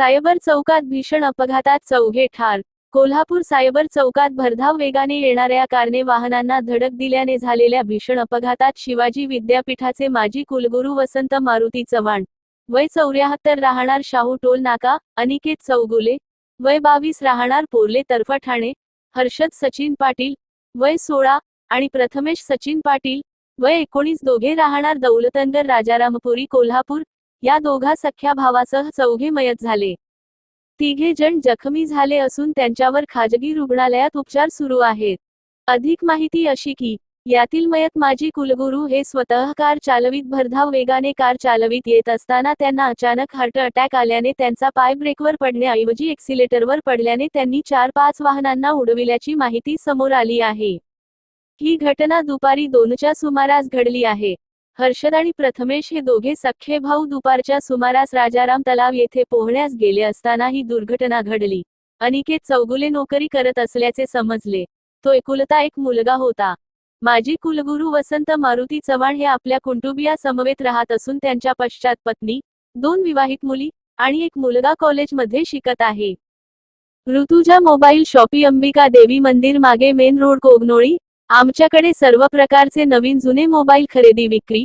Cyber चौकात भीषण अपघातात चौघे ठार. कोल्हापूर सायबर चौकात भरधाव वेगाने येणाऱ्या कारने वाहनांना धडक दिल्याने झालेल्या भीषण अपघातात शिवाजी विद्यापीठाचे माजी कुलगुरू वसंत मारुती चव्हाण वय चौऱ्याहत्तर राहणार शाहू टोल नाका अनिकेत चौगुले वय बावीस राहणार पोर्ले तर्फ ठाणे हर्षद सचिन पाटील वय सोळा आणि प्रथमेश सचिन पाटील वय एकोणीस दोघे राहणार दौलतनगर राजारामपुरी कोल्हापूर या दोघा सख्या भावासह चौघे मयत झाले. तिघे जण जखमी झाले असून त्यांच्यावर खाजगी रुग्णालयात उपचार सुरू आहेत. अधिक माहिती अशी की यातील मयत माजी कुलगुरू हे स्वतः कार चालवीत भरधाव वेगाने कार चालवीत येत असताना त्यांना अचानक हार्ट अटॅक आल्याने त्यांचा पाय ब्रेकवर पडण्याऐवजी एक्सिलेटरवर पडल्याने त्यांनी चार पाच वाहनांना उडविल्याची माहिती समोर आली आहे. ही घटना दुपारी दोनच्या सुमारास घडली आहे. हर्षद आणि प्रथमेश हे दोघे सख्खे भाऊ दुपारच्या सुमारास राजाराम तलाव येथे पोहण्यास गेले असताना ही दुर्घटना घडली. अनिकेत चौगुले नोकरी करत असल्याचे समजले. तो एकुलता एक मुलगा होता. माजी कुलगुरू वसंत मारुती चव्हाण हे आपल्या कुटुंबिया समवेत राहत असून त्यांच्या पश्चात पत्नी दोन विवाहित मुली आणि एक मुलगा कॉलेजमध्ये शिकत आहे. ऋतुजा मोबाईल शॉपी अंबिका देवी मंदिर मागे मेन रोड कोगनोळी आमच्याकडे सर्व प्रकारचे नवीन जुने मोबाईल खरेदी विक्री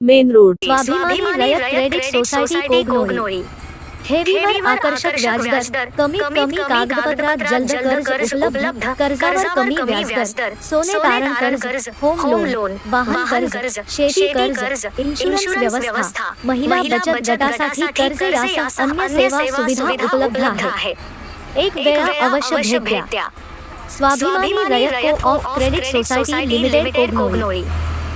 मेन रोड। स्वाभिमानी रयत क्रेडिट सोसायटी कोगनोळी ठेवीवर आकर्षक व्याजदर। कमीत कमी कागदपत्रात जलद कर्ज उपलब्ध। कर्जावर कमी व्याजदर। सोने तारण कर्ज होम लोन वाहन कर्ज शेती कर्ज इन्शुरन्स व्यवस्था महिला बचत गटासाठी कर्ज यासह अन्य सेवा सुविधा उपलब्ध आहेत एक वेळा अवश्य भेट द्या। Swabhimani Rayat co-op credit society limited Kognoli